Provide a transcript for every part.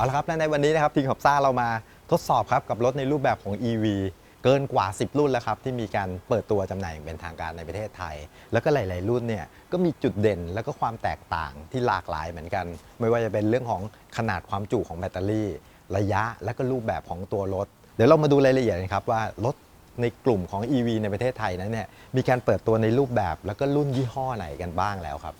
เอาละครับและในวันนี้นะครับทีมขับซ่าเรามาทดสอบครับกับรถในรูปแบบของ EV เกินกว่า 10 รุ่นแล้วครับที่มีการเปิดตัวจำหน่ายอย่างเป็นทางการในประเทศไทย แล้วก็หลาย ๆ รุ่นเนี่ยก็มีจุดเด่นแล้วก็ความแตกต่างที่หลากหลายเหมือนกัน ไม่ว่าจะเป็นเรื่องของขนาดความจุของแบตเตอรี่ ระยะและก็รูปแบบของตัวรถ เดี๋ยวเรามาดูรายละเอียดกันครับว่ารถในกลุ่มของ EV ในประเทศไทยนั้นเนี่ยมีการเปิดตัวในรูปแบบแล้วก็รุ่นยี่ห้อไหนกันบ้างแล้วครับ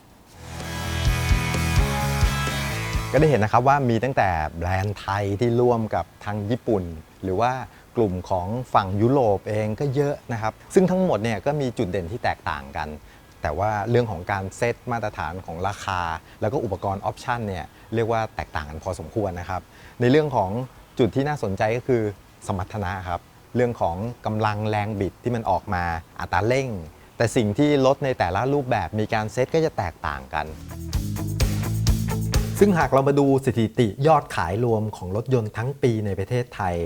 ก็ได้เห็นนะครับว่ามีตั้งแต่แบรนด์ไทยที่ร่วมกับทางญี่ปุ่น หรือว่ากลุ่มของฝั่งยุโรปเองก็เยอะนะครับ ซึ่งทั้งหมดเนี่ยก็มีจุดเด่นที่แตกต่างกัน แต่ว่าเรื่องของการเซตมาตรฐานของราคา แล้วก็อุปกรณ์ออปชันเนี่ยเรียกว่าแตกต่างกันพอสมควรนะครับ ในเรื่องของจุดที่น่าสนใจก็คือสมรรถนะครับเรื่องของกำลังแรงบิดที่มันออกมาอัตราเร่ง แต่สิ่งที่รถในแต่ละรูปแบบมีการเซตก็จะแตกต่างกัน ซึ่งหากเรามาดูสถิติยอดขายรวมของรถยนต์ทั้งปีในประเทศไทย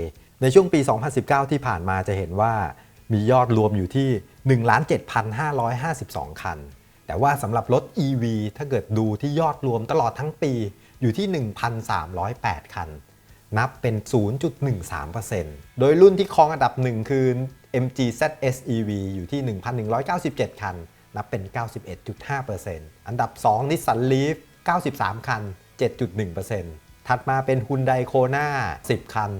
ในช่วงปี 2019 ที่ผ่านมาจะเห็นว่ามียอดรวมอยู่ที่ 1,7,552 คัน แต่ว่าสำหรับรถ EV ถ้าเกิดดูที่ยอดรวมตลอดทั้งปีอยู่ที่ 1,308 คัน นับเป็น 0.13%โดยรุ่นที่ครองอันดับหนึ่งคือ MG ZS EV อยู่ที่ 1,197 คัน นับเป็น 91.5%อันดับ 2 Nissan Leaf 93 คัน 7.1%ถัดมาเป็น Hyundai Kona 10 คัน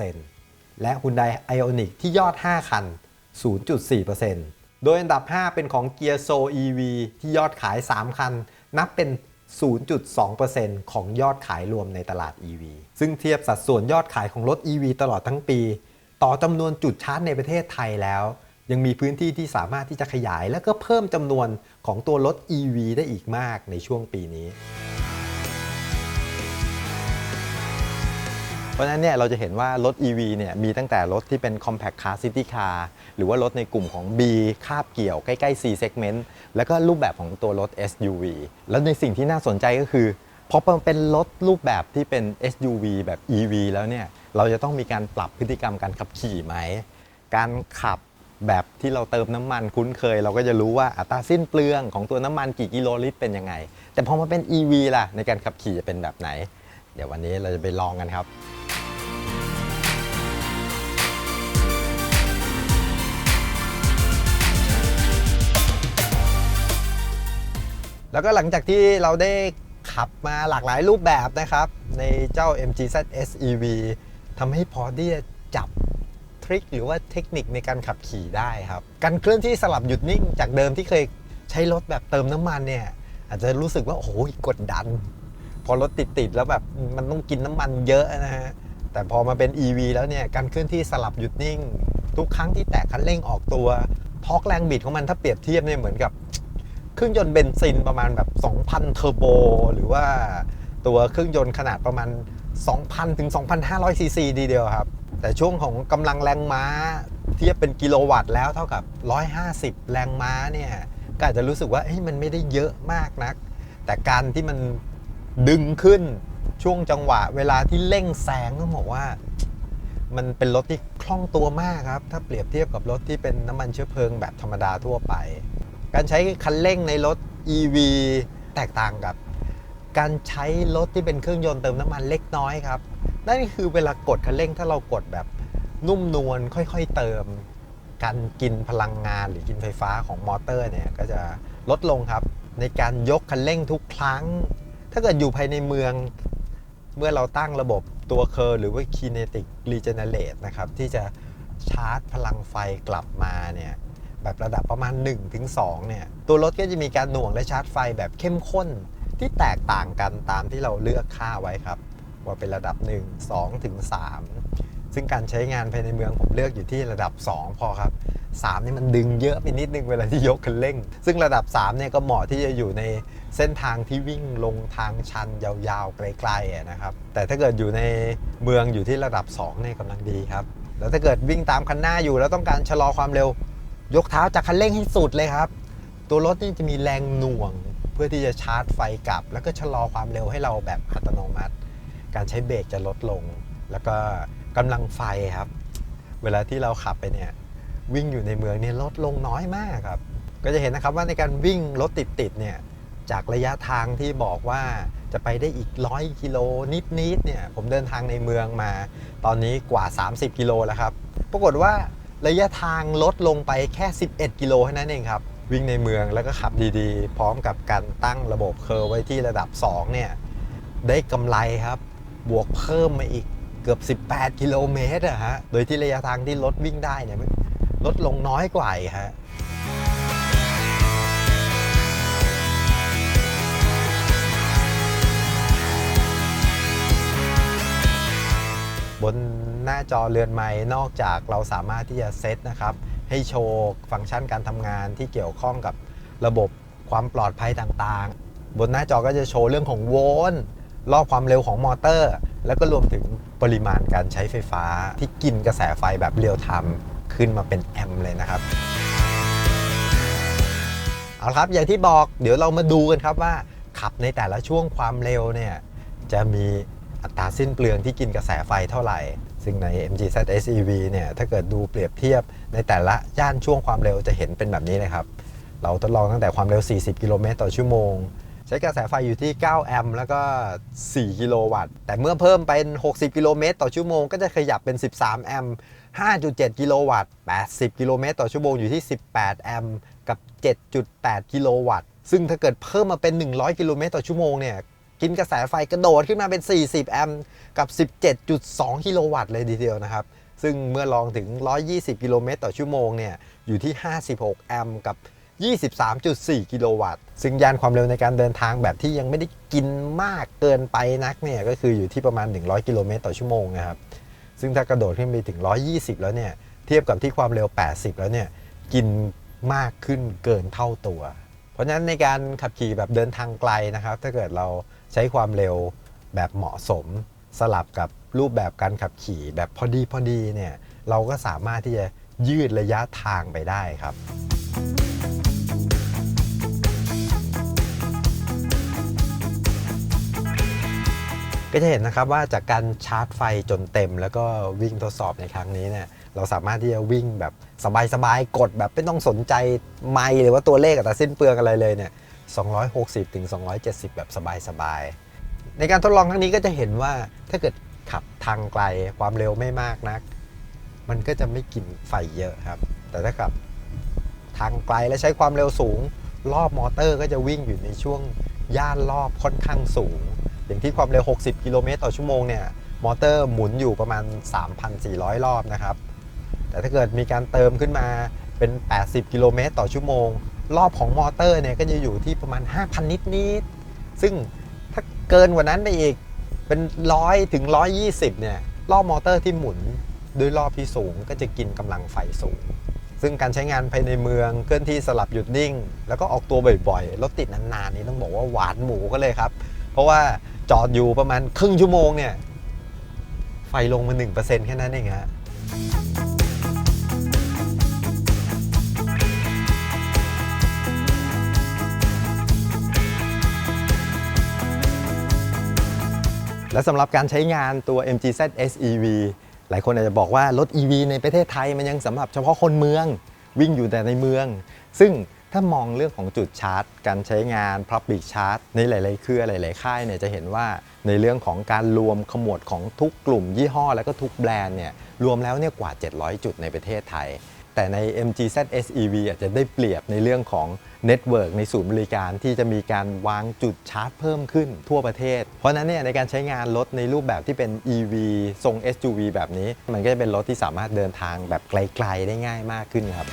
0.8%และ Hyundai Ioniq ที่ยอด 5 คัน 0.4%โดยอันดับ 5 เป็นของ Gearso EV ที่ยอดขาย 3 คัน นับเป็น 0.2%ของยอดขายรวมในตลาด EV ซึ่งเทียบสัดส่วนยอดขายของรถ EV ตลอดทั้งปี ต่อจำนวนจุดชาร์จในประเทศไทยแล้ว ยังมีพื้นที่ที่สามารถที่จะขยาย และก็เพิ่มจำนวนของตัวรถ EV ได้อีกมากในช่วงปีนี้ เพราะฉะนั้นเนี่ยเราจะเห็นว่ารถ EV เนี่ยมีตั้งแต่รถที่เป็น compact car city car หรือว่ารถในกลุ่มของ B คาบเกี่ยวใกล้ๆ C segment แล้วก็รูปแบบของตัวรถ SUV แล้วในสิ่งที่น่าสนใจก็คือพอมันเป็นรถรูปแบบที่เป็น SUV แบบ EV แล้วเนี่ยเราจะต้องมีการปรับพฤติกรรมการขับขี่ไหม การขับแบบที่เราเติมน้ำมันคุ้นเคย เราก็จะรู้ว่าอัตราสิ้นเปลืองของตัวน้ำมันกี่กิโลลิตรเป็นยังไง แต่พอมาเป็น EV ล่ะในการขับขี่จะเป็นแบบไหน เดี๋ยววันนี้เราจะไปลองกันครับ แล้วก็หลังจากที่เราได้ขับมาหลากหลายรูปแบบนะครับ ในเจ้า MG ZS EV ทำให้พอที่จะจับทริคหรือว่าเทคนิคในการขับขี่ได้ครับ การเคลื่อนที่สลับหยุดนิ่งจากเดิมที่เคยใช้รถแบบเติมน้ำมันเนี่ย อาจจะรู้สึกว่า โอ้โหกดดัน พอรถติดๆแล้วแบบมันต้องกินน้ำมันเยอะนะฮะ แต่พอมาเป็น EV แล้วเนี่ย การเคลื่อนที่สลับหยุดนิ่ง ทุกครั้งที่แตะคันเร่งออกตัวทอกแรงบิดของมันถ้าเปรียบเทียบเนี่ยเหมือนกับ เครื่องยนต์เบนซินประมาณแบบ 2,000 เทอร์โบ หรือว่าตัวเครื่องยนต์ขนาดประมาณ 2,000 ถึง 2,500 ซีซีดีเดียวครับ แต่ช่วงของกำลังแรงม้าเทียบเป็นกิโลวัตต์แล้วเท่ากับ 150 แรงม้าเนี่ยก็อาจจะรู้สึกว่าเฮ้ยมันไม่ได้เยอะมากนัก แต่การที่มันดึงขึ้นช่วงจังหวะ เวลาที่เร่งแซงต้องบอกว่า มันเป็นรถที่คล่องตัวมากครับ ถ้าเปรียบเทียบกับรถที่เป็นน้ำมันเชื้อเพลิงแบบธรรมดาทั่วไป การใช้คันเร่งในรถ EV แตกต่างกับ การใช้รถที่เป็นเครื่องยนต์เติมน้ำมันเล็กน้อยครับ นั่นคือเวลากดคันเร่งถ้าเรากดแบบนุ่มนวลค่อยๆเติม การกินพลังงานหรือกินไฟฟ้าของมอเตอร์เนี่ยก็จะลดลงครับ ในการยกคันเร่งทุกครั้ง ถ้าเกิดอยู่ภายในเมือง เมื่อเราตั้งระบบตัวเคอร์หรือว่า kinetic regenerate นะครับที่จะชาร์จพลังไฟกลับมาเนี่ย แบบระดับประมาณ 1-2เนี่ยตัวรถก็จะมีการหน่วงและชาร์จไฟแบบเข้มข้นที่แตกต่างกันตามที่เราเลือกค่าไว้ครับ ว่าเป็นระดับ 1 2ถึง3ซึ่งการใช้งานภายในเมืองผมเลือกอยู่ที่ระดับ 2 พอครับ 3 นี่มันดึงเยอะไปนิดนึงเวลาที่ยกคันเร่ง ซึ่งระดับ 3 เนี่ยก็เหมาะที่จะอยู่ในเส้นทางที่วิ่งลงทางชันยาวๆไกลๆนะครับ แต่ถ้าเกิดอยู่ในเมืองอยู่ที่ระดับ2เนี่ยกำลังดีครับ แล้วถ้าเกิดวิ่งตามคันหน้าอยู่แล้วต้องการชะลอความเร็ว ยกเท้าจากคันเร่งให้สุดเลยครับ ตัวรถนี่จะมีแรงหน่วง เพื่อที่จะชาร์จไฟกลับ แล้วก็ชะลอความเร็วให้เราแบบอัตโนมัติ การใช้เบรกจะลดลง แล้วก็กำลังไฟครับ เวลาที่เราขับไปเนี่ยวิ่งอยู่ในเมืองเนี่ยลดลงน้อยมากครับ ก็จะเห็นนะครับว่าในการวิ่งรถติดๆเนี่ยจากระยะทางที่บอกว่าจะไปได้อีก100กิโลนิดๆเนี่ยผมเดินทางในเมืองมา ตอนนี้กว่า 30 กิโลแล้วครับ ปรากฏว่า ระยะทางลดลงไปแค่ 11 กิโลเท่านั้นเองครับ วิ่งในเมืองแล้วก็ขับดีๆ พร้อมกับการตั้งระบบเคอร์ไว้ที่ระดับ 2 เนี่ย ได้กำไรครับ บวกเพิ่มมาอีกเกือบ 18 กิโลเมตรอะฮะ โดยที่ระยะทางที่รถวิ่งได้เนี่ยลดลงน้อยกว่าอีกฮะบน หน้าจอเรือนไม้นอกจากเราสามารถที่จะเซตนะครับให้โชว์ฟังก์ชันการทำงานที่เกี่ยวข้องกับระบบความปลอดภัยต่างๆ บนหน้าจอก็จะโชว์เรื่องของโวลต์รอบความเร็วของมอเตอร์ แล้วก็รวมถึงปริมาณการใช้ไฟฟ้าที่กินกระแสไฟแบบเรียลไทม์ขึ้นมาเป็นแอมป์เลยนะครับเอาละครับอย่างที่บอกเดี๋ยวเรามาดูกันครับว่าขับในแต่ละช่วงความเร็วเนี่ยจะมีอัตราสิ้นเปลืองที่กินกระแสไฟเท่าไหร่ ซึ่งใน MGZ SEV เนี่ยถ้าเกิดดูเปรียบเทียบในแต่ละย่านช่วงความเร็วจะเห็นเป็นแบบนี้เลยครับ เราทดลองตั้งแต่ความเร็ว 40 กิโลเมตรต่อชั่วโมง ใช้กระแสไฟอยู่ที่ 9 แอมป์แล้วก็ 4 กิโลวัตต์ แต่เมื่อเพิ่มเป็น 60 กิโลเมตรต่อชั่วโมงก็จะขยับเป็น 13 แอมป์ 5.7 กิโลวัตต์ 80 กิโลเมตรต่อชั่วโมงอยู่ที่ 18 แอมป์ กับ 7.8 กิโลวัตต์ ซึ่งถ้าเกิดเพิ่มมาเป็น 100 กิโลเมตรต่อชั่วโมงเนี่ย กินกระแสไฟกระโดดขึ้นมาเป็น 40 แอมป์กับ 17.2 กิโลวัตต์เลยทีเดียวนะครับ ซึ่งเมื่อลองถึง 120 กิโลเมตรต่อชั่วโมงเนี่ยอยู่ที่ 56 แอมป์กับ23.4 กิโลวัตต์ ซึ่งยานความเร็วในการเดินทางแบบที่ยังไม่ได้กินมากเกินไปนักเนี่ย ก็คืออยู่ที่ประมาณ 100 กิโลเมตรต่อชั่วโมงนะครับ ซึ่งถ้ากระโดดขึ้นไปถึง 120 แล้วเนี่ย เทียบกับที่ความเร็ว 80 แล้วเนี่ย กินมากขึ้นเกินเท่าตัว เพราะฉะนั้นในการขับขี่แบบเดินทางไกลนะครับ ถ้าเกิดเราใช้ความเร็วแบบเหมาะสม สลับกับรูปแบบการขับขี่แบบพอดีพอดีเนี่ยเราก็สามารถที่จะยืดระยะทางไปได้ครับก็จะเห็นนะครับว่าจากการชาร์จไฟจนเต็ม แล้วก็วิ่งทดสอบในครั้งนี้เนี่ย เราสามารถที่จะวิ่งแบบสบายๆ กดแบบไม่ต้องสนใจไมล์หรือว่าตัวเลขอัตราสิ้นเปลืองอะไรเลยเนี่ย 260ถึง270 แบบสบายๆ ในการทดลองครั้งนี้ก็จะเห็นว่าถ้าเกิดขับทางไกลความเร็วไม่มากนัก มันก็จะไม่กินไฟเยอะครับ แต่ถ้าขับทางไกลและใช้ความเร็วสูง รอบมอเตอร์ก็จะวิ่งอยู่ในช่วงย่านรอบค่อนข้างสูง อย่างที่ความเร็ว 60 กิโลเมตรต่อชั่วโมงเนี่ย มอเตอร์หมุนอยู่ประมาณ 3,400 รอบนะครับ แต่ถ้าเกิดมีการเติมขึ้นมาเป็น 80 กิโลเมตรต่อชั่วโมง รอบของมอเตอร์เนี่ยก็จะอยู่ที่ประมาณ 5,000 นิดนิดซึ่งถ้าเกินกว่านั้นไปอีกเป็น100ถึง 120 เนี่ย รอบมอเตอร์ที่หมุนด้วยรอบที่สูงก็จะกินกำลังไฟสูง ซึ่งการใช้งานภายในเมืองเคลื่อนที่สลับหยุดนิ่ง แล้วก็ออกตัวบ่อยๆรถติดนานๆนี่ต้องบอกว่าหวานหมูก็เลยครับ เพราะว่าจอดอยู่ประมาณครึ่งชั่วโมงเนี่ยไฟลงมา1%แค่นั้นเองฮะ และสำหรับการใช้งานตัว MGZ SEV หลายคนอาจจะบอกว่ารถ EV ในประเทศไทยมันยังสำหรับเฉพาะคนเมืองวิ่งอยู่แต่ในเมือง ซึ่งถ้ามองเรื่องของจุดชาร์จ การใช้งาน Public Charge ในหลาย ๆ เครือหลาย ๆ ค่ายเนี่ยจะเห็นว่าในเรื่องของการรวมขมวดของทุกกลุ่มยี่ห้อ และก็ทุกแบรนด์เนี่ยรวมแล้วเนี่ยกว่า 700 จุดในประเทศไทย แต่ใน MGZ SEV อาจจะได้เปรียบในเรื่องของ เน็ตเวิร์กในศูนย์บริการที่จะมีการวางจุดชาร์จเพิ่มขึ้นทั่วประเทศ เพราะนั้นเนี่ยในการใช้งานรถในรูปแบบที่เป็น EV ทรง SUV แบบนี้ มันก็จะเป็นรถที่สามารถเดินทางแบบไกลๆได้ง่ายมากขึ้นครับ